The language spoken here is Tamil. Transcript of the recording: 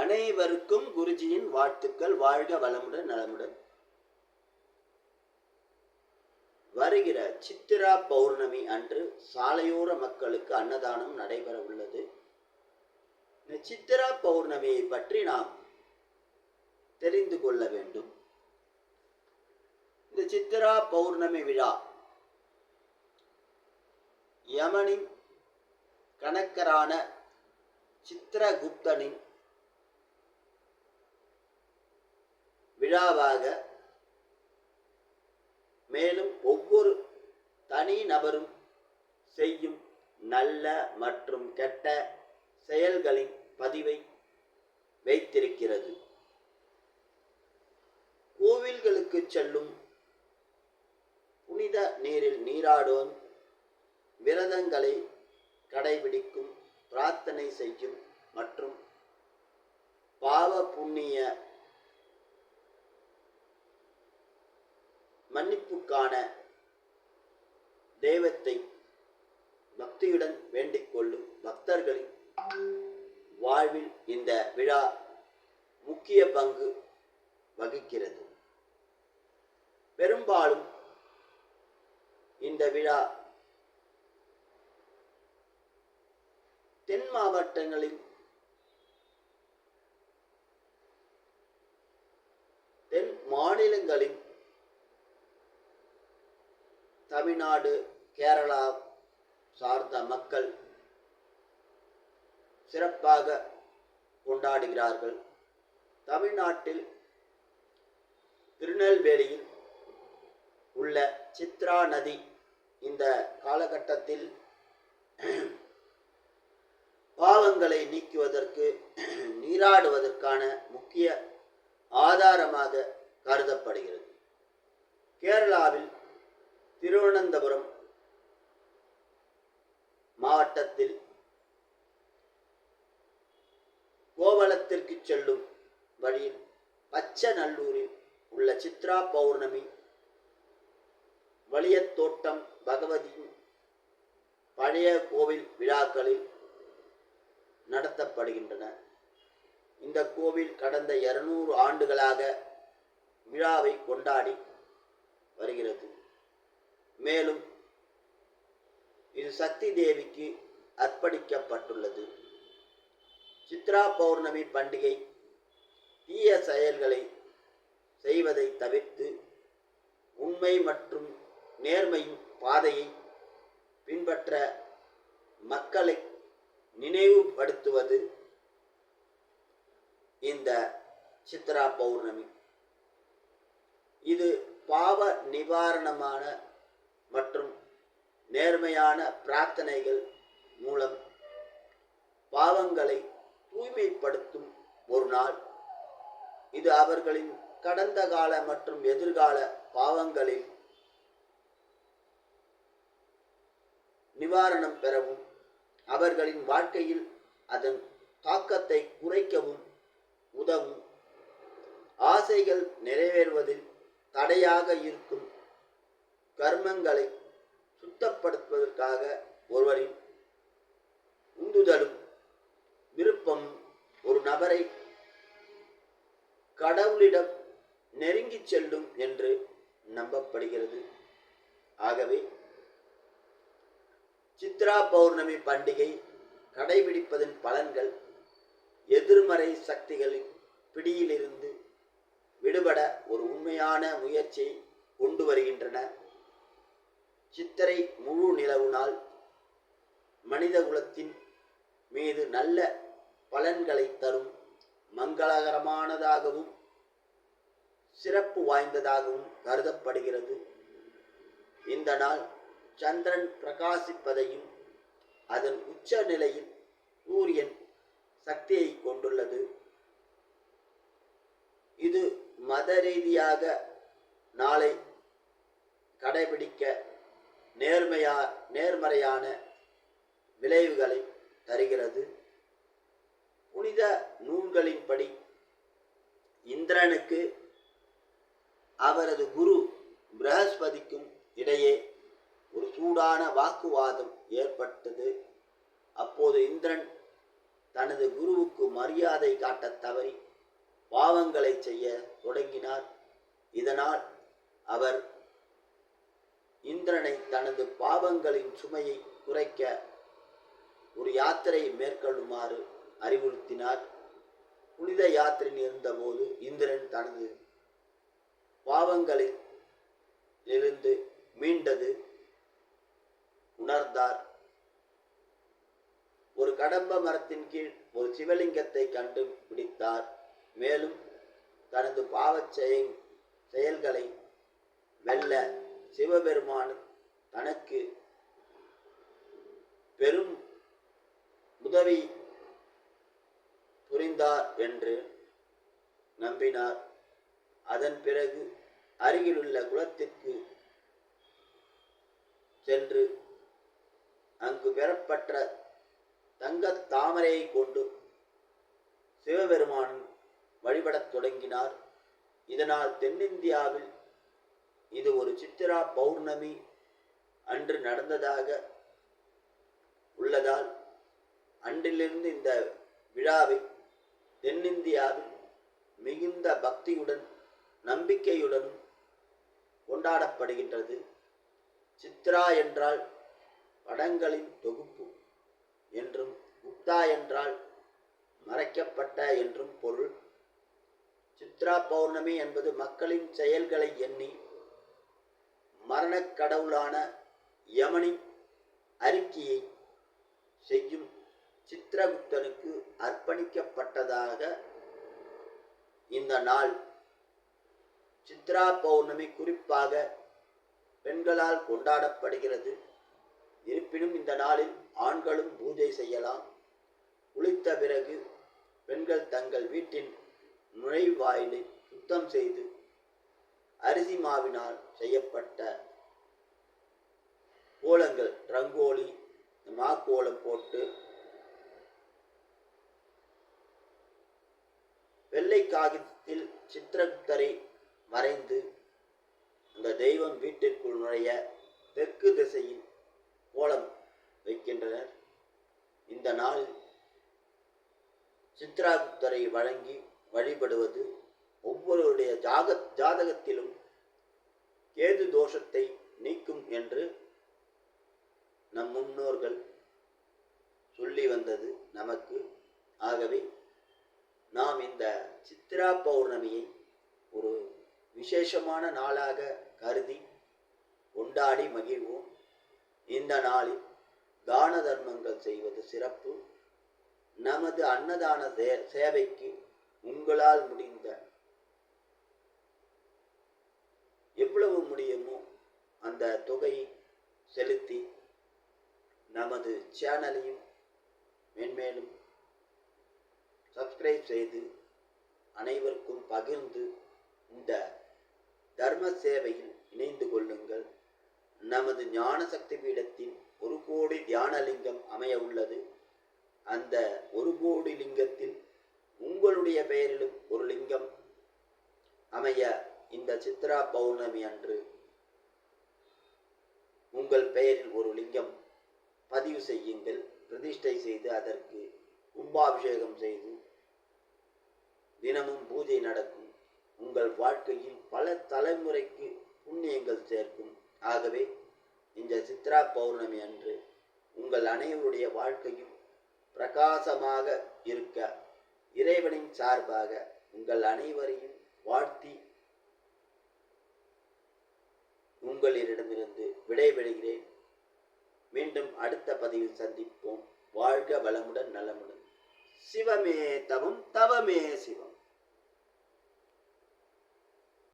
அனைவருக்கும் குருஜியின் வாழ்த்துக்கள். வாழ்க வளமுடன் நலமுடன். வருகிற சித்திரா பௌர்ணமி அன்று சாலையோர மக்களுக்கு அன்னதானம் நடைபெற உள்ளது. இந்த சித்திரா பௌர்ணமியை பற்றி நாம் தெரிந்து கொள்ள வேண்டும். இந்த சித்திரா பௌர்ணமி விழா யமனின் கணக்கரான சித்திரகுப்தனின் விழாவாக மேலும் ஒவ்வொரு தனி நபரும் செய்யும் நல்ல மற்றும் கெட்ட செயல்களின் பதிவை வைத்திருக்கிறது. கோவில்களுக்கு செல்லும் புனித நீரில் நீராடும் விரதங்களை கடைபிடிக்கும் பிரார்த்தனை செய்யும் மற்றும் பாவ புண்ணிய மன்னிப்புக்கான தெய்வத்தை பக்தியுடன் வேண்டிக் கொள்ளும் பக்தர்களின் வாழ்வில் இந்த விழா முக்கிய பங்கு வகிக்கிறது. பெரும்பாலும் இந்த விழா தென் மாவட்டங்களில் தென் மாநிலங்களின் தமிழ்நாடு கேரளா சார்ந்த மக்கள் சிறப்பாக கொண்டாடுகிறார்கள். தமிழ்நாட்டில் திருநெல்வேலியில் உள்ள சித்ரா நதி இந்த காலகட்டத்தில் பாவங்களை நீக்குவதற்கு நீராடுவதற்கான முக்கிய ஆதாரமாக கருதப்படுகிறது. கேரளாவில் திருவனந்தபுரம் மாவட்டத்தில் கோவலத்திற்கு செல்லும் வழியில் பச்சநல்லூரில் உள்ள சித்ரா பௌர்ணமி வலியத்தோட்டம் பகவதியின் பழைய கோவில் விழாக்களில் நடத்தப்படுகின்றன. இந்த கோவில் கடந்த இருநூறு ஆண்டுகளாக விழாவை கொண்டாடி மேலும் இது சக்தி தேவிக்கு அர்ப்பணிக்கப்பட்டுள்ளது. சித்ரா பௌர்ணமி பண்டிகை தீய செயல்களை செய்வதை தவிர்த்து உண்மை மற்றும் நேர்மையின் பாதையை பின்பற்ற மக்களை நினைவுபடுத்துவது இந்த சித்ரா பௌர்ணமி. இது பாவ நிவாரணமான மற்றும் நேர்மையான பிரார்த்தனைகள் மூலம் பாவங்களை தூய்மைப்படுத்தும் ஒரு நாள். இது அவர்களின் கடந்த கால மற்றும் எதிர்கால பாவங்களில் நிவாரணம் பெறவும் அவர்களின் வாழ்க்கையில் அதன் தாக்கத்தை குறைக்கவும் உதவும். ஆசைகள் நிறைவேறுவதில் தடையாக இருக்கும் கர்மங்களை சுத்தப்படுத்துவதற்காக ஒருவரின் உந்துதலும் விருப்பம் ஒரு நபரை கடவுளிடம் நெருங்கி செல்லும் என்று நம்பப்படுகிறது. ஆகவே சித்ரா பௌர்ணமி பண்டிகை கடைபிடிப்பதன் பலன்கள் எதிர்மறை சக்திகளின் பிடியிலிருந்து விடுபட ஒரு உண்மையான முயற்சியை கொண்டு வருகின்றன. சித்திரை முழு நிலவு நாள் மனித குலத்தின் மீது நல்ல பலன்களை தரும் மங்களகரமானதாகவும் சிறப்பு வாய்ந்ததாகவும் கருதப்படுகிறது. இந்த நாள் சந்திரன் பிரகாசிப்பதையும் அதன் உச்ச நிலையில் சூரியன் சக்தியை கொண்டுள்ளது. இது மத ரீதியாக நாளை கடைபிடிக்க நேர்மையா நேர்மறையான விளைவுகளை தருகிறது. புனித நூல்களின்படி இந்திரனுக்கு அவரது குரு பிரகஸ்பதிக்கும் இடையே ஒரு சூடான வாக்குவாதம் ஏற்பட்டது. அப்போது இந்திரன் தனது குருவுக்கு மரியாதை காட்டத் தவறி பாவங்களை செய்ய தொடங்கினார். இதனால் அவர் இந்திரனை தனது பாவங்களின் சுமையை குறைக்க ஒரு யாத்திரையை மேற்கொள்ளுமாறு அறிவுறுத்தினார். புனித யாத்திரையில் இருந்தபோது இந்திரன் தனது பாவங்களில் இருந்து மீண்டது உணர்ந்தார். ஒரு கடம்ப மரத்தின் கீழ் ஒரு சிவலிங்கத்தை கண்டு பிடித்தார். மேலும் தனது பாவச் செயல்களை வெல்ல சிவபெருமான் தனக்கு பெரும் உதவி புரிந்தார் என்று நம்பினார். அதன் பிறகு அருகிலுள்ள குளத்திற்கு சென்று அங்கு பெறப்பட்ட தங்கத் தாமரையை கொண்டு சிவபெருமான் வழிபடத் தொடங்கினார். இதனால் தென்னிந்தியாவில் இது ஒரு சித்திரா பௌர்ணமி அன்று நடந்ததாக உள்ளதால் அன்றிலிருந்து இந்த விழாவை தென்னிந்தியாவில் மிகுந்த பக்தியுடன் நம்பிக்கையுடனும் கொண்டாடப்படுகின்றது. சித்ரா என்றால் படங்களின் தொகுப்பு என்றும் குப்தா என்றால் மறைக்கப்பட்ட என்றும் பொருள். சித்ரா பௌர்ணமி என்பது மக்களின் செயல்களை எண்ணி மரணக் கடவுளான யமனின் அறிக்கையை செய்யும் சித்திரகுப்தனுக்கு அர்ப்பணிக்கப்பட்டதாக இந்த நாள். சித்ரா பௌர்ணமி குறிப்பாக பெண்களால் கொண்டாடப்படுகிறது. இருப்பினும் இந்த நாளில் ஆண்களும் பூஜை செய்யலாம். குளித்த பிறகு பெண்கள் தங்கள் வீட்டின் நுழைவாயிலை சுத்தம் செய்து அரிசி மாவினால் செய்யப்பட்ட கோலங்கள் ரங்கோலி மாக்கோலம் போட்டு வெள்ளை காகிதத்தில் சித்திரகுப்தரை மறைந்து அந்த தெய்வம் வீட்டிற்குள் நுழைய தெற்கு திசையில் கோலம் வைக்கின்றனர். இந்த நாள் சித்ராகுப்தரை வழங்கி வழிபடுவது ஒவ்வொருவருடைய ஜாக ஜாதகத்திலும் கேது தோஷத்தை நீக்கும் என்று நம் முன்னோர்கள் சொல்லி வந்தது நமக்கு. ஆகவே நாம் இந்த சித்ரா பௌர்ணமியை ஒரு விசேஷமான நாளாக கருதி கொண்டாடி மகிழ்வோம். இந்த நாளில் தான தர்மங்கள் செய்வது சிறப்பு. நமது அன்னதான சேவைக்கு உங்களால் முடிந்த அந்த தொகையை செலுத்தி நமது சேனலையும் மென்மேலும் சப்ஸ்கிரைப் செய்து அனைவருக்கும் பகிர்ந்து இந்த தர்ம சேவையில் இணைந்து கொள்ளுங்கள். நமது ஞான சக்தி பீடத்தில் ஒரு கோடி தியானலிங்கம் அமைய உள்ளது. அந்த ஒரு கோடி லிங்கத்தில் உங்களுடைய பெயரிலும் ஒரு லிங்கம் அமைய இந்த சித்ரா பௌர்ணமி அன்று உங்கள் பெயரில் ஒரு லிங்கம் பதிவு செய்யுங்கள். பிரதிஷ்டை செய்து அதற்கு கும்பாபிஷேகம் செய்து தினமும் பூஜை நடக்கும். உங்கள் வாழ்க்கையில் பல தலைமுறைக்கு புண்ணியங்கள் சேர்க்கும். ஆகவே இந்த சித்ரா பௌர்ணமி அன்று உங்கள் அனைவருடைய வாழ்க்கையும் பிரகாசமாக இருக்க இறைவனின் சார்பாக உங்கள் அனைவரையும் வாழ்த்தி உங்களிடமிருந்து விடைபெறுகிறேன். மீண்டும் அடுத்த பதிவில் சந்திப்போம். வாழ்க வளமுடன் நலமுடன். சிவமே தவம் தவமே சிவம்.